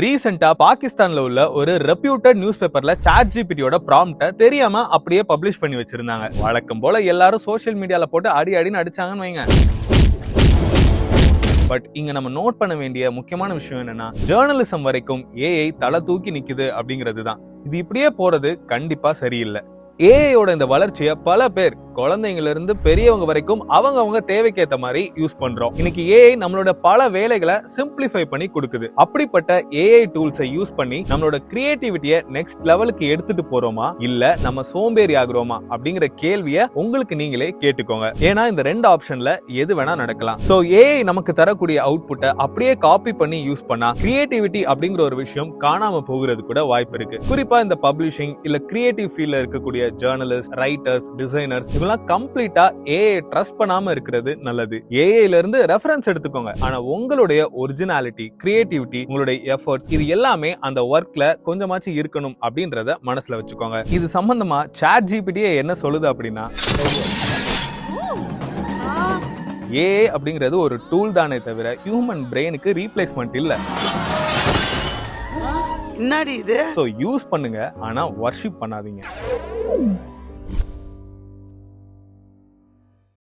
ரீசெண்டா பாகிஸ்தான்ல உள்ள ஒரு ரெப்யூட்டட் நியூஸ் பேப்பர்ல சாட் ஜிபிடியோட ப்ராம்ப்ட தெரியாம அப்படியே பப்ளிஷ் பண்ணி வச்சிருந்தாங்க. வழக்கம் போல எல்லாரும் சோஷியல் மீடியால போட்டு அடி அடின்னு அடிச்சாங்கன்னு வைங்க. பட் இங்க நம்ம நோட் பண்ண வேண்டிய முக்கியமான விஷயம் என்னன்னா ஜேர்னலிசம் வரைக்கும் ஏஐ தலை தூக்கி நிக்குது அப்படிங்கிறது தான் இது இப்படியே போறது கண்டிப்பா சரியில்லை. ஏஐயோட இந்த வளர்ச்சியை பல பேர் குழந்தைங்கல இருந்து பெரியவங்க வரைக்கும் அவங்க அவங்க தேவைக்கேத்த மாதிரி யூஸ் பண்றோம். இன்னைக்கு ஏஐ நம்மளோட பல வேலைகளை சிம்பிளிஃபை பண்ணி கொடுக்குது. அப்படிப்பட்ட ஏஐ டூல்ஸை யூஸ் பண்ணி நம்மளோட கிரியேட்டிவிட்டியை நெக்ஸ்ட் லெவலுக்கு எடுத்துட்டு போறோமா? இல்ல நம்ம சோம்பேறி ஆகுறோமா? அப்படிங்கிற கேள்வியை உங்களுக்கு நீங்களே கேட்டுக்கோங்க. ஏன்னா இந்த ரெண்டு ஆப்ஷன்ல எது வேணா நடக்கலாம். சோ ஏஐ நமக்கு தரக்கூடிய அவுட்புட்டை அப்படியே காப்பி பண்ணி யூஸ் பண்ணா கிரியேட்டிவிட்டி அப்படிங்கிற ஒரு விஷயம் காணாம போகிறது கூட வாய்ப்பு இருக்கு. குறிப்பா இந்த பப்ளிஷிங் இல்ல கிரியேட்டிவ் ஃபீல்ட்ல இருக்கக்கூடிய ஜேர்னலிஸ்ட் ரைட்டர்ஸ் டிசைனர்ஸ் இவெல்லாம் கம்ப்ளீட்டா ஏஐ ட்ரஸ்ட் பண்ணாம இருக்கிறது நல்லது. ஏஐல இருந்து ரெஃபரன்ஸ் எடுத்துக்கோங்க. ஆனா உங்களுடைய ஒரிஜினாலிட்டி கிரியேட்டிவிட்டி உங்களுடைய எஃபர்ட்ஸ் இது எல்லாமே அந்த ஒர்க்ல கொஞ்சமாச்சும் இருக்கணும் அப்படின்றத மனசுல வச்சுக்கோங்க. இது சம்பந்தமா சாட் ஜிபிடியே என்ன சொல்லுது அப்படின்னா ஏஐ அப்படிங்கிறது ஒரு டூல் தானே தவிர ஹியூமன் பிரெயினுக்கு ரீப்ளேஸ்மெண்ட் இல்ல. என்னடி இது? ஸோ யூஸ் பண்ணுங்க. ஆனா வர்ஷிப் பண்ணாதீங்க.